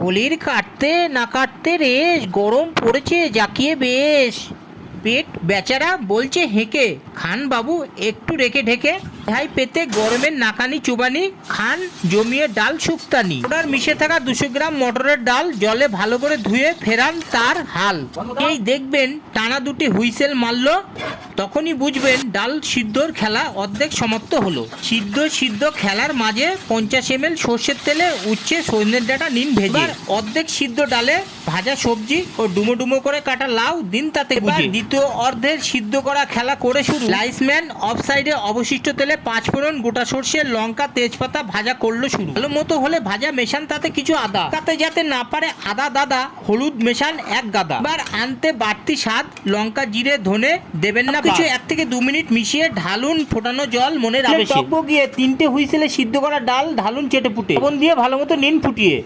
হোলির কাটতে না কাটতে রেশ গরম পড়েছে জাকিয়ে বেশ। পেট বেচারা বলছে হেঁকে খান বাবু একটু রেখে ঢেকে। হাই পেতে গরমের নাকানি চুবানি খান জমিয়ে ডাল শুক্তানি। ওটার মিশে থাকা দুশো গ্রাম মটরের ডাল জলে ভালো করে ধুয়ে ফেরান তার হাল। এই দেখবেন টানা দুটি হুইসেল মারলো তখনই বুঝবেন ডাল সিদ্ধর খেলা অর্ধেক সমাপ্ত হলো। সিদ্ধ সিদ্ধ খেলার মাঝে পঞ্চাশ এম এল সর্ষের তেলে উচ্ছে সজনের ডাটা নিন ভেজে। অর্ধেক সিদ্ধ ডালে ভাজা সবজি ও ডুমো ডুমো করে কাটা লাউ দিন তাতে গুজে দ্বিতীয় অর্ধের সিদ্ধ করা খেলা করে শুরু। লাইসম্যান অফ সাইডে অবশিষ্ট তেলে পাঁচ ফোড়ন গোটা সর্ষে লঙ্কা তেজপাতা ভাজা করল শুরু। ভালো মতো হলে ভাজা মেশান তাতে কিছু আদা। তাতে যাতে না পারে আদা দাদা হলুদ মেশান এক গাদা। এবার আনতে বাড়তি স্বাদ লঙ্কা জিরে ধনে দেবেন না কিছু এক থেকে দু মিনিট মিশিয়ে ঢালুন ফোটানো জল মনে রাখবে গিয়ে তিনটে হুইসেলে সিদ্ধ করা ডাল ঢালুন চেটে পুটে দিয়ে ভালো মতো নিন ফুটিয়ে।